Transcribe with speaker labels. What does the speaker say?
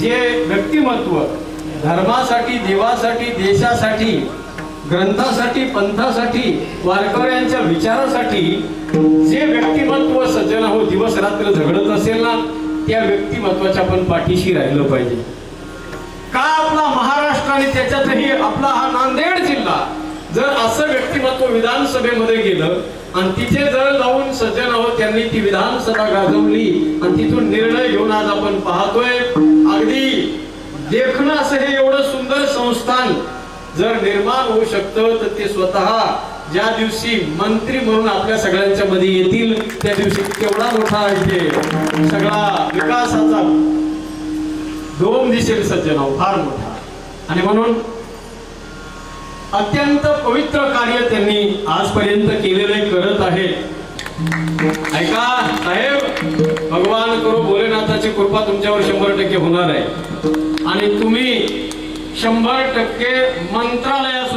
Speaker 1: जे व्यक्तिमत्व धर्मासाठी देवासाठी देशासाठी ग्रंथासाठी पंथासाठी वारकऱ्यांच्या विचारासाठी जे व्यक्तिमत्व सज्जन हो दिवस रात्र झगडत असेल ना त्या व्यक्तिमत्वाच्या आपण पाठीशी राहिलं पाहिजे. का आपला महाराष्ट्र आणि त्याच्यातही आपला हा नांदेड जिल्हा जर असं व्यक्तिमत्व विधानसभेमध्ये गेलं आणि तिथे जर जाऊन सज्जन आहोत त्यांनी ती विधानसभा गाजवली आणि तिथून निर्णय घेऊन आज आपण पाहतोय अगदी देखणं असं हे एवढं सुंदर संस्थान जर निर्माण होऊ शकतं तर ते स्वतः ज्या दिवशी मंत्री म्हणून आपल्या सगळ्यांच्या मध्ये येतील त्या दिवशी केवढा मोठा सगळा विकासाचा दोन दिशेने सज्जन फार मोठा. आणि म्हणून अत्यंत पवित्र कार्य त्यांनी आजपर्यंत केलेले करत आहे ऐका साहेब भगवान करो देवाची कृपा तुमच्यावर शंभर टक्के होणार आहे. आणि तुम्ही शंभर टक्के मंत्रालयात